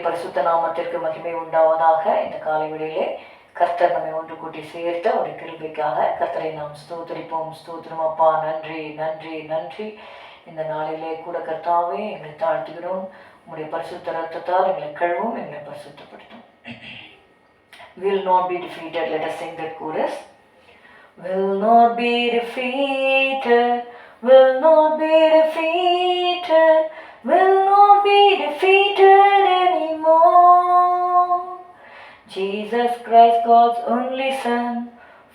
பரிசுத்த நாமத்திற்கு மகிமை உண்டாவதாக இந்த காலை வேளையிலே கர்த்தர் நம்மை ஒன்று கூட்டி சேர்த்த ஒரு கிருபைக்காக கர்த்தரை நாம் ஸ்தோத்தரிப்போம். ஸ்தோத்திரம் அப்பா. நன்றி நன்றி நன்றி. இந்த நாளிலே கூட கர்த்தாவே எங்களை தாழ்த்துகிறோம். உங்களுடைய பரிசுத்த ரத்தத்தால் எங்களை கழுவும் எங்களை பரிசுத்தப்படுத்தும். Will not be defeated. Let us sing that chorus. Will not be defeated, will not be defeated, Jesus Christ, God's only Son,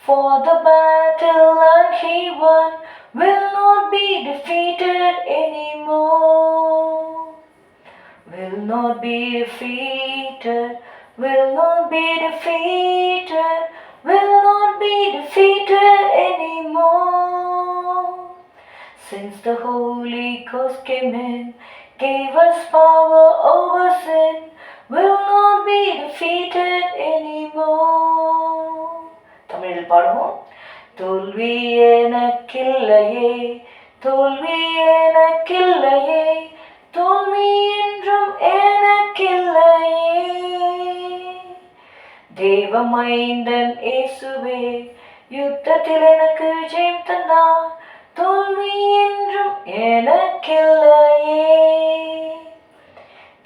for the battle and He won, will not be defeated anymore will not be defeated, will not be defeated, will not be defeated anymore. Since the Holy Ghost came in, gave us power தோல்வி எனக்கில்லையே தோல்வி என்றும் எனக்கில்லையே. தேவமைந்தன் இயேசுவே யுத்தத்தில் எனக்கு ஜெயம் தந்தார் தோல்வி என்றும் எனக்கில்லையே.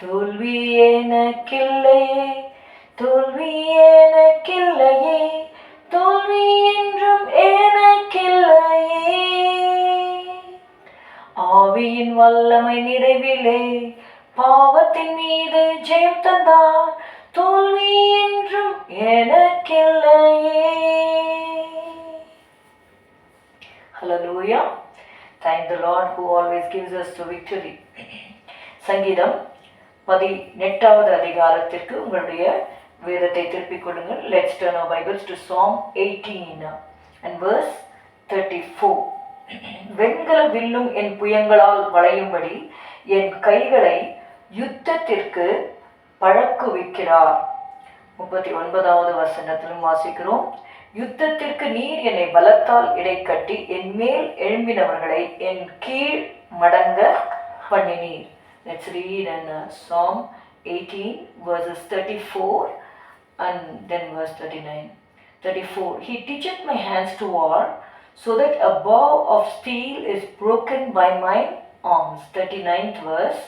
தோல்வி எனக்கில்லையே தோல்வி வல்லமை நிறைவிலே பாவத்தின் மீது ஜெயம் தந்தார். தோல்வி என்றும் எனக்கில்லையே. Hallelujah. Thank the lord who always gives us to victory சங்கீதம் பதினெட்டாவது அதிகாரத்திற்கு உங்களுடைய வேதத்தை திருப்பிக் கொடுங்கள் let's turn Bibles to song eighteen and verse thirty four வெண்கல வில்லும் என் புயங்களால் வளையும்படி என் கைகளை யுத்தத்திற்கு பழக்குவிக்கிறார். முப்பத்தி ஒன்பதாவது வசனத்திலும் வாசிக்கிறோம். யுத்தத்திற்கு நீர் என்னை பலத்தால் இடைக்கட்டி என் மேல் எழும்பினவர்களை என் கீழ் மடங்க பண்ணினீர். Let's read and psalm eighteen verses thirty four and then verse 39 34 he teacheth my hands to war so that a bow of steel is broken by my arms. 39th verse.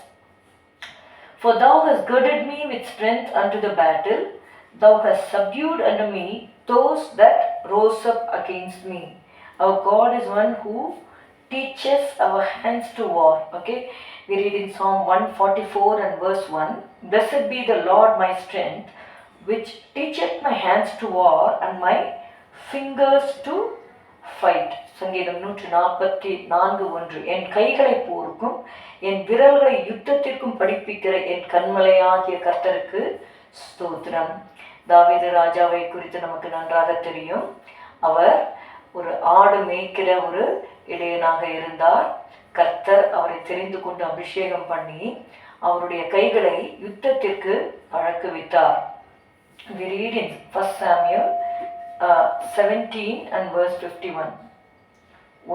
For thou hast girded me with strength unto the battle. Thou hast subdued unto me those that rose up against me. Our god is one who teaches our hands to war. Okay? We read in psalm 144 and verse 1 blessed be the lord my strength which teacheth my hands to war and my fingers to fight சங்கீதம் நூற்றி நாற்பத்தி நான்கு ஒன்று. என் கைகளை போருக்கும் என் விரல்களை யுத்தத்திற்கும் படிப்பிக்கிற என் கண்மலையாகிய கர்த்தருக்கு ஸ்தோத்திரம். தாவீது ராஜாவை குறித்து நமக்கு நன்றாக தெரியும். அவர் ஒரு ஆடு மேய்க்கிற ஒரு இடையனாக இருந்தார். கர்த்தர் அவரை தெரிந்து கொண்டு அபிஷேகம் பண்ணி அவருடைய கைகளை யுத்தத்திற்கு பழக்குவித்தார். We read in 1 Samuel seventeen and verse fifty one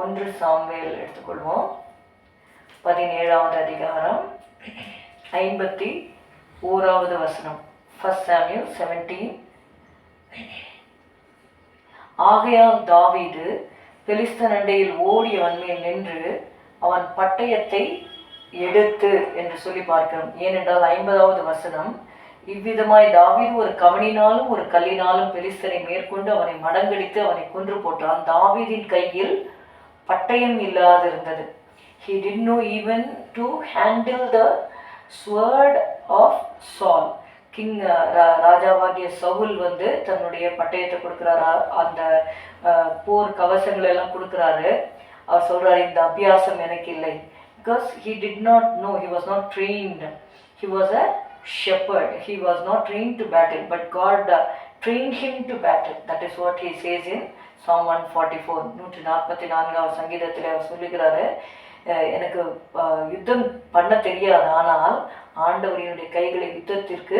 ஒன்று சாம்வேல் எடுத்துக்கொள்வோம். பதினேழாவது அதிகாரம். ஐம்பத்தி ஓராவது வசனம். ஃபர்ஸ்ட் சாமியல் செவன்டீன் ஆகையால் தாவீது பெலிஸ்தன் அண்டையில் ஓடி அவன் மேல் நின்று அவன் பட்டயத்தை எடுத்து என்று சொல்லி பார்க்கிறோம். ஏனென்றால் ஐம்பதாவது வசனம் இவ்விதமாய் தாவீது ஒரு கவனினாலும் ஒரு கல்லினாலும் பெலிஸ்தரை மேற்கொண்டு அவனை மடங்கடித்து அவனை கொன்று போட்டான். தாவீதின் கையில் பட்டயம் இல்லாதிருந்தது. He did no even to handle the sword of Saul king ராஜாவாகிய சவுல் வந்து தன்னுடைய பட்டயத்தை கொடுக்குறாரா. அந்த போர் கவசங்கள் எல்லாம் கொடுக்குறாரு. அவர் சொல்கிறார் இந்த அபியாசம் எனக்கு இல்லை. Because he did not no he was not trained. He was a shepherd. He was not trained to battle but God uh, trained him to battle. That is what he says in Psalm 144 நூற்றி நாற்பத்தி நான்காவது சங்கீதத்தில் அவர் சொல்லுகிறாரு. எனக்கு யுத்தம் பண்ண தெரியாது. ஆனால் ஆண்டவரினுடைய கைகளை யுத்தத்திற்கு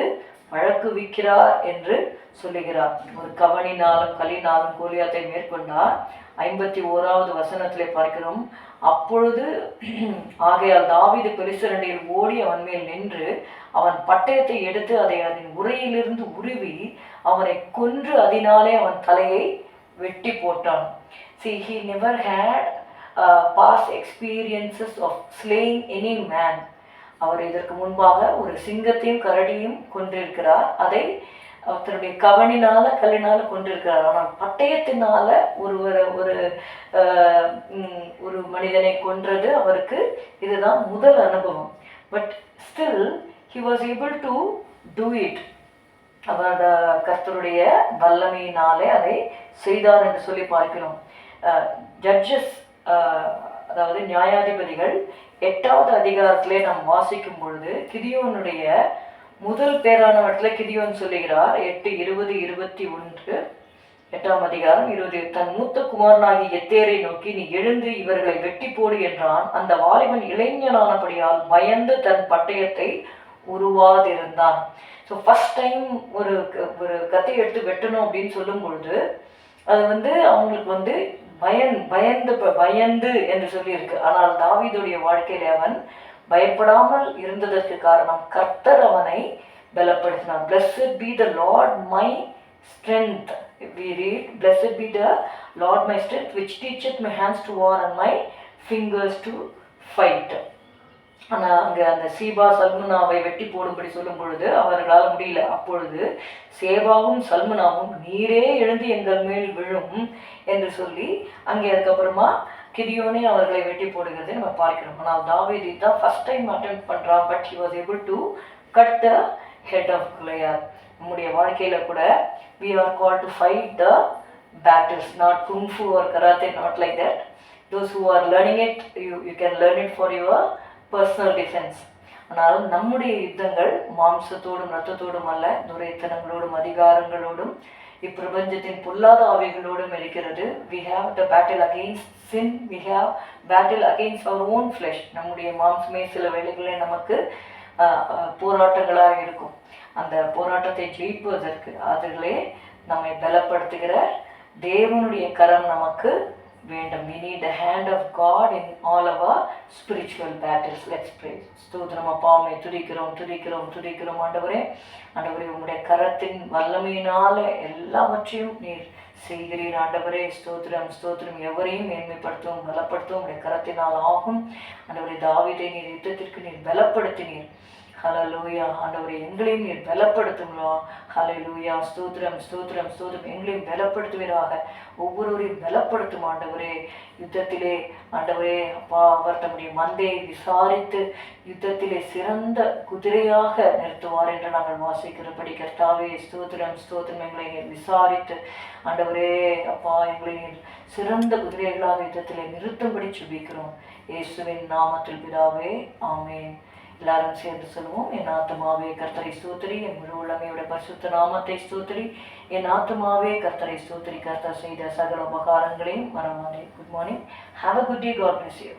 வழக்குவிக்கிறார் என்று சொல்லுகிறார். ஒரு கவனினாலும் கலினாலும் கோலியாத்தை மேற்கொண்டார். ஐம்பத்தி ஓராவது வசனத்திலே பார்க்கிறோம். அப்பொழுது ஆகையால் தாவிது பெலிசரண்டியில் ஓடி அவன் மேல் நின்று அவன் பட்டயத்தை எடுத்து அதை அதன் உரையிலிருந்து உருவி அவனை கொன்று அதனாலே அவன் தலையை வெட்டி போட்டான். See he never had past experiences of slaying any man அவர் இதற்கு முன்பாக ஒரு சிங்கத்தையும் கரடியும் கொண்டிருக்கிறார் அதை ஒருத்தருடைய கவனினால கல்லினால கொண்டிருக்கிறார். ஆனால் பட்டயத்தினால ஒருவரை ஒரு ஒரு மனிதனை கொன்றது அவருக்கு இதுதான் முதல் அனுபவம். But still he was able to do it அவரோட கர்த்தருடைய வல்லமையினாலே அதை செய்தார் என்று சொல்லி பார்க்கிறோம். ஜட்ஜஸ் அதாவது நியாயாதிபதிகள் எட்டாவது அதிகாரத்திலே நாம் வாசிக்கும் பொழுது கிதியோனுடைய முதல் பேரானவற்றில் கிதியோன் சொல்லுகிறார். எட்டு இருபது இருபத்தி ஒன்று. எட்டாம் அதிகாரம் இருபது. தன் மூத்த குமாரனாகி எத்தேரை நோக்கி நீ எழுந்து இவர்களை வெட்டி போடு என்றான். அந்த வாலிபன் இளைஞனானபடியால் பயந்து தன் பட்டயத்தை உருவாதிருந்தான். ஸோ ஃபஸ்ட் டைம் ஒரு க- ஒரு கத்தை எடுத்து வெட்டணும் அப்படின்னு சொல்லும் பொழுது அது வந்து அவங்களுக்கு வந்து பயன் பயந்து ப- பயந்து என்று சொல்லியிருக்கு. ஆனால் தாவிதுடைய வாழ்க்கையில அவன் பயப்படாமல் இருந்ததற்கு காரணம் கர்த்தர் அவனை பலப்படுத்தினார். Blessed be the lord my strength we read blessed be the lord my strength which teacheth my hands to war and my fingers to fight. ஆனால் அங்கே அந்த சீபா சல்முனாவை வெட்டி போடும்படி சொல்லும் பொழுது அவர்களால் முடியல. அப்பொழுது சேபாவும் சல்முனாவும் நீரே எழுந்து எங்கள் மேல் விழும் என்று சொல்லி அங்கே அதுக்கப்புறமா கிரியோனே அவர்களை வெட்டி போடுகிறதை நம்ம பார்க்கிறோம் ஆனால் தாவீதி தான் ஃபஸ்ட் டைம் அட்டன் பண்ணுறான் but he was able to cut the head of Goliath நம்முடைய வாழ்க்கையில் கூட we are call to fight the battles not kung fu or karate not like that those who are learning it you you can learn it for your personal defence ஆனால் நம்முடைய யுத்தங்கள் மாம்சத்தோடும் ரத்தத்தோடும் அல்ல துரைத்தனங்களோடும் அதிகாரங்களோடும் இப்பிரபஞ்சத்தின் பொல்லாத ஆவிகளோடும் இருக்கிறது we have the battle against sin we have battle against our own flesh நம்முடைய மாம்சமே சில வேளைகளில் நமக்கு போராட்டங்களாக இருக்கும். அந்த போராட்டத்தை ஜெயிப்பதற்கு அதிலே நம்மை பலப்படுத்துகிற தேவனுடைய கரம் நமக்கு வேண்டும். We need the hand of God in all our spiritual battles let's pray ஸ்தோத்திரம் அப்பாவுமே துடிக்கிறோம் துடிக்கிறோம் துடிக்கிறோம் ஆண்டவரே. ஆண்டவரே உங்களுடைய கரத்தின் வல்லமையினால எல்லாவற்றையும் நீர் செய்கிறீர் ஆண்டவரே. ஸ்தோத்திரம் ஸ்தோத்திரம். எவரையும் மேன்மைப்படுத்தவும் பலப்படுத்தவும் உங்களுடைய கரத்தினால் ஆகும். ஆண்டவரே தாவிதை நீர் யுத்தத்திற்கு நீர் பலப்படுத்தினீர். ஹalleluya ஆண்டவரே எங்களையும் நீர் பலப்படுத்துங்களா? லூயா ஸ்தூத்திரம் ஸ்தூத்திரம் ஸ்தூத்திரம். எங்களையும் பலப்படுத்துவீராக. ஒவ்வொருவரையும் பலப்படுத்தும் ஆண்டவரே. யுத்தத்திலே ஆண்டவரே அப்பா அவர் தம்முடைய மந்தையை விசாரித்து யுத்தத்திலே சிறந்த குதிரையாக நிறுத்துவார் என்று நாங்கள் வாசிக்கிறபடி கர்த்தாவே ஸ்தோத்திரம் ஸ்தோத்திரம். எங்களை நீர் விசாரித்து ஆண்டவரே அப்பா எங்களை நீர் சிறந்த குதிரைகளாக யுத்தத்திலே நிறுத்தும்படி சுபிக்கிறோம். இயேசுவின் நாமத்தில் பிதாவே ஆமேன். எல்லாரும் சேர்ந்து சொல்லுவோம் என் ஆத்மாவே கர்த்தரை ஸ்தோத்திரி என் முழு உலகையோட பரிசுத்த நாமத்தை ஸ்தோத்திரி. என் ஆத்மாவே கர்த்தரை ஸ்தோத்திரி கர்த்தர் செய்த சகல உபகாரங்களையும் மறவாதே. Good morning have a good day God bless you